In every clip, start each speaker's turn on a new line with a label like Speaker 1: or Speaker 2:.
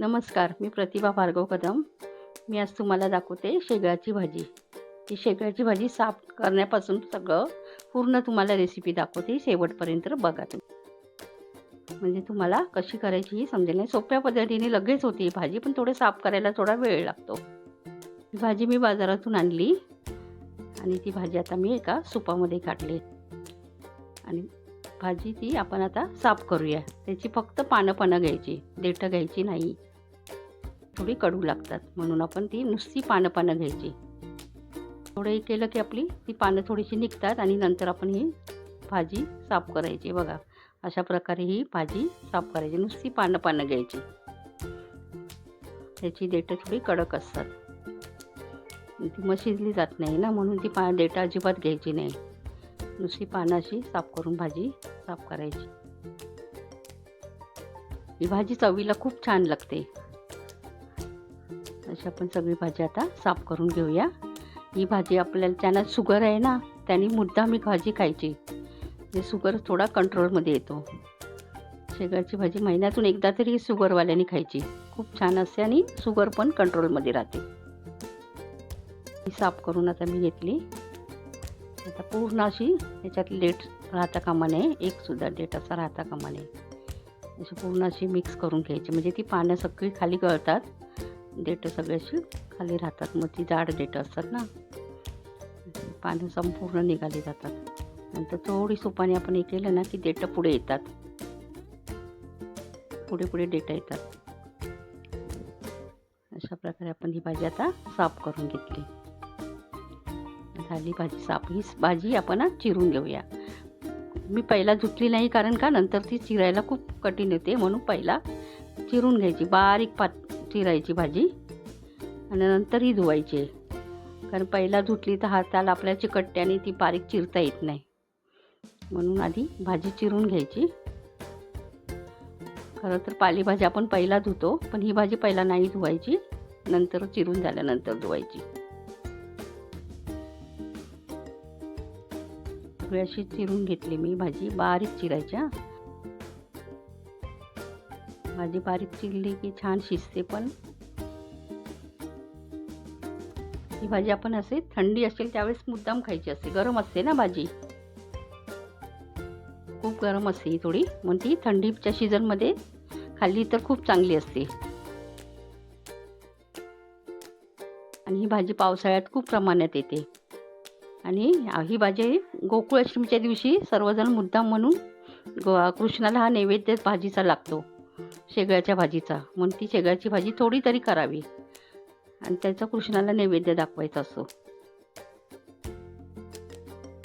Speaker 1: नमस्कार मी प्रतिभा भार्गव कदम. मी आज तुम्हाला दाखवते शेगळाची भाजी. ती शेगळाची भाजी साफ करण्यापासून सगळं पूर्ण तुम्हाला रेसिपी दाखवते शेवटपर्यंत बघा तुम्ही. म्हणजे तुम्हाला कशी करायची ही समजेल नाही. सोप्या पद्धतीने लगेच होती ही भाजी पण थोडं साफ करायला थोडा वेळ लागतो. ही भाजी मी बाजारातून आणली आणि ती भाजी आता मी एका सुपामध्ये काढली. आणि भाजी ती आपण आता साफ करूया. त्याची फक्त पानं पानं घ्यायची देठं घ्यायची नाही. थोडी कडू लागतात. म्हणून आपण ती नुसती पानं पानं घ्यायची. थोडं हे केलं की आपली ती पानं थोडीशी निघतात आणि नंतर आपण ही भाजी साफ करायची. बघा अशा प्रकारे ही भाजी साफ करायची. नुसती पानं पानं घ्यायची. त्याची देठं थोडी कडक असतात. ती मग शिजली जात नाही ना म्हणून ती पा डेटा अजिबात घ्यायची नाही. नुसती पानं अशी साफ करून भाजी साफ करायची. ही भाजी चवीला खूप छान लागते. अशी आपण सगळी भाजी आता साफ करून घेऊया. ही भाजी आपल्याला त्यांना शुगर आहे ना त्यांनी मुद्दाम ही भाजी खायची. म्हणजे शुगर थोडा कंट्रोलमध्ये येतो. शेगाची भाजी महिन्यातून एकदा तरी शुगरवाल्याने खायची. खूप छान असते आणि शुगर पण कंट्रोलमध्ये राहते. ही साफ करून आता मी घेतली. आता पूर्ण अशी याच्यात लेट राहता कामा नये. एकसुद्धा डेट असा राहता कामा नये. अशी पूर्ण अशी मिक्स करून घ्यायची. म्हणजे ती पानं सगळी खाली गळतात. देठं सगळी अशी खाली राहतात. मग ती जाड देठं असतात ना. पानं संपूर्ण निघाली जातात. नंतर थोडी सुपाने आपण हे केलं ना की देठं पुढे येतात. पुढे पुढे देठं येतात. अशा प्रकारे आपण ही भाजी आता साफ करून घेतली. झाली भाजी साफ. ही भाजी आपण चिरून घेऊया. मी पहिला धुतली नाही कारण का नंतर ती चिरायला खूप कठीण होते म्हणून पहिला चिरून घ्यायची. बारीक पात चिरायची भाजी आणि नंतर ही धुवायची. कारण पहिला धुतली तर हाताला आपल्या चिकटते ती बारीक चिरता येत नाही. म्हणून आधी भाजी चिरून घ्यायची. खरं तर पालेभाजी आपण पहिला धुतो पण ही भाजी पहिला नाही धुवायची. नंतर चिरून झाल्यानंतर धुवायची. अशी चिरून घेतली मी भाजी. बारीक चिरायच्या भाजी बारीक चिरली की छान शिजते पण. ही भाजी आपण असे थंडी असेल त्यावेळेस मुद्दाम खायची असते. गरम असते ना भाजी? खूप गरम असते ही थोडी. म्हणून ती थंडीच्या सीझनमध्ये खाल्ली तर खूप चांगली असते. आणि ही भाजी पावसाळ्यात खूप प्रमाणात येते. आणि ही भाजी गोकुळाष्टमीच्या दिवशी सर्वजण मुद्दाम म्हणून गो कृष्णाला हा नैवेद्य भाजीचा लागतो. शेगळ्याच्या भाजीचा. म्हणून ती शेगळ्याची भाजी थोडी तरी करावी. आणि त्याचा कृष्णाला नैवेद्य दाखवायचा असतो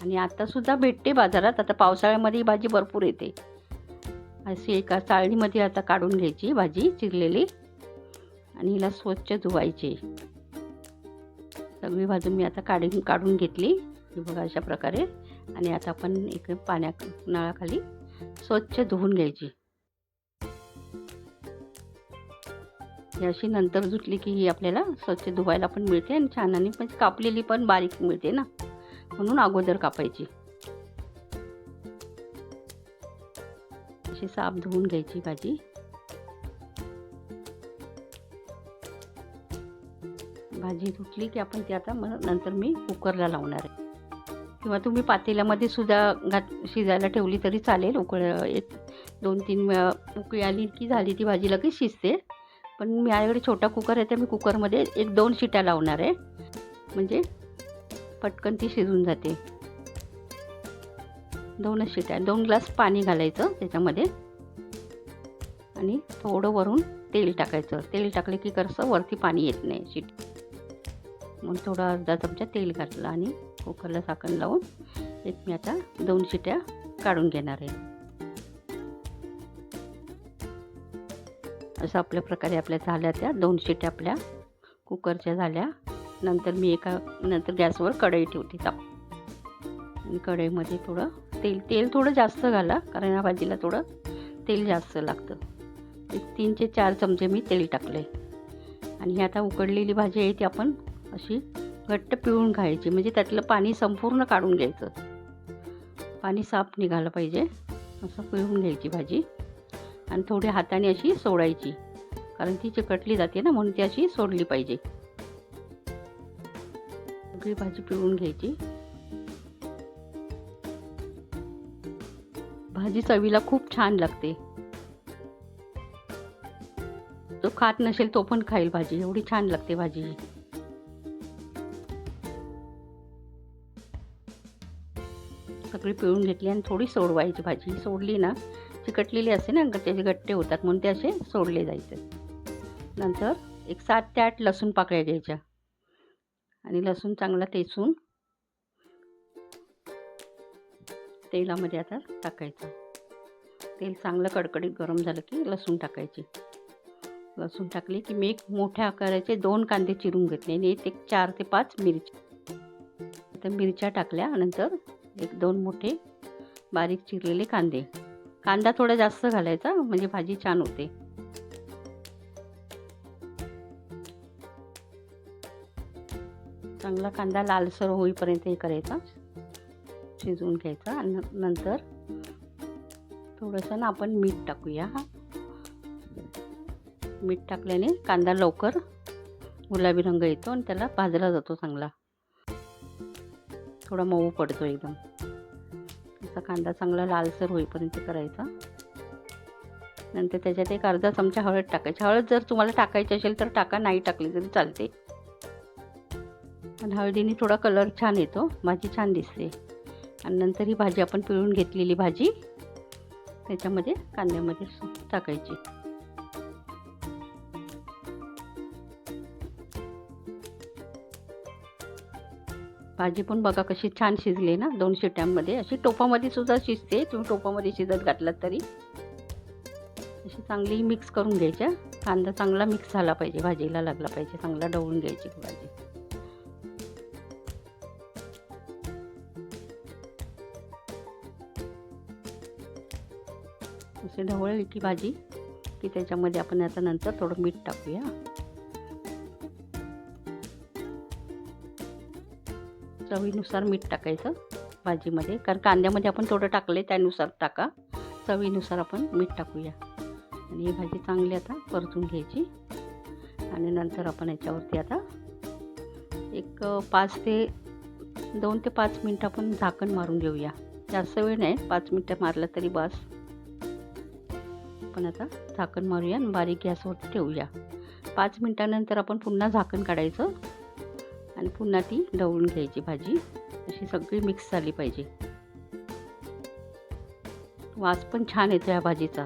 Speaker 1: आणि आत्तासुद्धा भेटते बाजारात. आता पावसाळ्यामध्ये ही भाजी भरपूर येते. अशी एका चाळणीमध्ये आता काढून घ्यायची भाजी चिरलेली. आणि हिला स्वच्छ धुवायची. सगळी भाजी मी आता काढून काढून घेतली. ही बघा अशा प्रकारे. आणि आता आपण एक पाण्या नळाखाली स्वच्छ धुवून घ्यायची. ही अशी नंतर धुतली की ही आपल्याला स्वच्छ धुवायला पण मिळते आणि छान आणि म्हणजे कापलेली पण बारीक मिळते ना. म्हणून अगोदर कापायची. अशी साफ धुवून घ्यायची भाजी. भाजी धुतली की आपण ती आता मग नंतर मी कुकरला लावणार आहे. किंवा तुम्ही पातेल्यामध्ये सुद्धा घात शिजायला ठेवली तरी चालेल. उकळ एक दोन तीन वेळा उकळी आली की झाली ती भाजी लगेच शिजते. पण माझ्याकडे छोटा कुकर आहे तर मी कुकरमध्ये एक दोन शिट्या लावणार आहे. म्हणजे पटकन ती शिजून जाते. दोनच शिट्या दोन ग्लास पाणी घालायचं त्याच्यामध्ये. आणि थोडं वरून तेल टाकायचं. तेल टाकले की कसं वरती पाणी येत नाही शिट. मग थोडा अर्धा चमचा तेल घातलं आणि कुकरला झाकण लावून एक मी आता दोन शिट्या काढून घेणार आहे. असं आपल्या प्रकारे आपल्या झाल्या त्या. दोन शिट्या आपल्या कुकरच्या झाल्या. नंतर मी एका नंतर गॅसवर कढई ठेवते. ताप. आणि कढईमध्ये थोडं तेल तेल थोडं जास्त घाला कारण या भाजीला थोडं तेल जास्त लागतं. एक तीन ते चार चमचे मी तेल टाकले आणि ही आता उकडलेली भाजी आहे ती आपण अशी घट्ट पिळून घ्यायची. म्हणजे त्यातलं पाणी संपूर्ण काढून घ्यायचं. पाणी साफ निघालं पाहिजे. असं पिळून घ्यायची भाजी. आणि थोडी हाताने अशी सोडायची. कारण ती चिकटली जाते ना म्हणून ती अशी सोडली पाहिजे. सगळी भाजी पिळून घ्यायची. भाजी चवीला खूप छान लागते. जो खात नसेल तो पण खाईल भाजी. एवढी छान लागते भाजी ही. सगळी पिळून घेतली आणि थोडी सोडवायची भाजी. सोडली ना चिकटलेली असते ना त्याचे गट्टे होतात म्हणून ते असे सोडले जायचे. नंतर एक सात ते आठ लसूण पाकळ्या घ्यायच्या. आणि लसूण चांगला तेसून तेलामध्ये आता टाकायचं. तेल चांगलं कडकडीत गरम झालं की लसूण टाकायची. लसूण टाकली की मी एक मोठ्या आकाराचे दोन कांदे चिरून घेतले आणि एक चार ते पाच मिरची तर मिरच्या टाकल्या नंतर एक दोन मोठे बारीक चिरलेले कांदे. कांदा थोडा जास्त घालायचा म्हणजे भाजी छान होते. चांगला कांदा लालसर होईपर्यंत हे करायचा. शिजवून घ्यायचा आणि नंतर थोडंसं ना आपण मीठ टाकूया. हा मीठ टाकल्याने कांदा लवकर गुलाबी रंग येतो आणि त्याला भाजला जातो चांगला. थोडा मऊ पडतो एकदम. असा कांदा चांगला लालसर होईपर्यंत करायचा. नंतर त्याच्यात एक अर्धा चमचा हळद टाकायची. हळद जर तुम्हाला टाकायची असेल तर टाका नाही टाकली तरी चालते. आणि हळदीने थोडा कलर छान येतो. भाजी छान दिसते. आणि नंतर ही भाजी आपण पिळून घेतलेली भाजी त्याच्यामध्ये कांद्यामध्ये टाकायची. भाजी पण बघा कशी छान शिजली ना दोन शिट्यांमध्ये. अशी टोपामध्ये सुद्धा शिजते तुम्ही टोपामध्ये शिजत घातलात तरी. अशी चांगली मिक्स करून घ्यायच्या. कांदा चांगला मिक्स झाला पाहिजे भाजीला लागला पाहिजे चांगला ढवळून घ्यायची भाजी. असे ढवळली की भाजी की त्याच्यामध्ये आपण आता नंतर थोडं मीठ टाकूया. चवीनुसार मीठ टाकायचं भाजीमध्ये. कारण कांद्यामध्ये आपण थोडं टाकले त्यानुसार टाका. चवीनुसार आपण मीठ टाकूया. आणि ही भाजी चांगली आता परतून घ्यायची. आणि नंतर आपण याच्यावरती आता एक पाच ते दोन ते पाच मिनटं आपण झाकण मारून घेऊया. जास्त वेळ नाही पाच मिनटं मारलं तरी बस. आपण आता झाकण मारूया आणि बारीक गॅसवरती ठेवूया. पाच मिनटानंतर आपण पुन्हा झाकण काढायचं. आणि पुन्हा ती ढवळून घ्यायची भाजी. अशी सगळी मिक्स झाली पाहिजे. वास पण छान येतो या भाजीचा.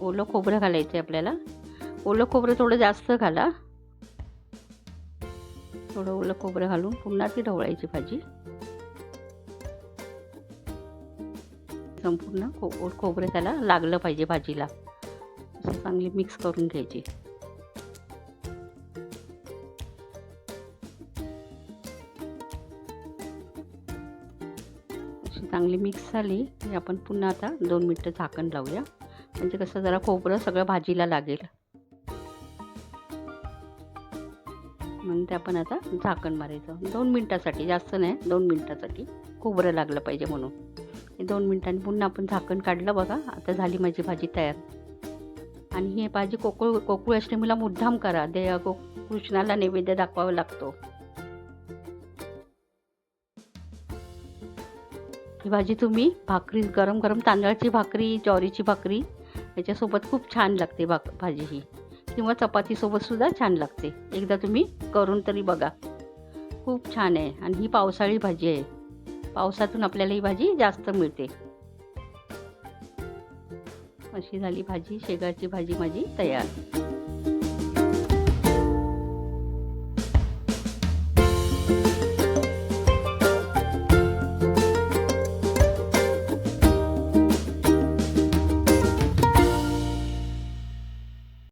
Speaker 1: ओलं खोबरं घालायचं आहे आपल्याला. ओलं खोबरं थोडं जास्त घाला. थोडं ओलं खोबरं घालून पुन्हा ती ढवळायची भाजी. संपूर्ण खो खोबरं त्याला लागलं पाहिजे भाजीला. असं चांगली मिक्स करून घ्यायची. अशी चांगली मिक्स झाली. की आपण पुन्हा आता दोन मिनटं झाकण लावूया. म्हणजे कसं जरा खोबरं सगळं भाजीला लागेल. म्हणून ते आपण आता झाकण मारायचं. दोन मिनटासाठी जास्त नाही दोन मिनटासाठी खोबरं लागलं पाहिजे म्हणून. दोन मिनटांनी पुन्हा आपण झाकण काढलं बघा. आता झाली माझी भाजी तयार. आणि ही भाजी कोकुळ कोकुळ अष्टमीला मुद्दाम करा. दे कृष्णाला नैवेद्य दाखवावा लागतो. ही भाजी तुम्ही भाकरी गरम गरम तांदळाची भाकरी ज्वारीची भाकरी याच्यासोबत खूप छान लागते भाक भाजी ही. किंवा चपातीसोबतसुद्धा छान लागते. एकदा तुम्ही करून तरी बघा. खूप छान आहे. आणि ही पावसाळी भाजी आहे. पावसातून आपल्याला ही भाजी जास्त मिळते. अशी झाली भाजी शेगाची भाजी माझी तयार.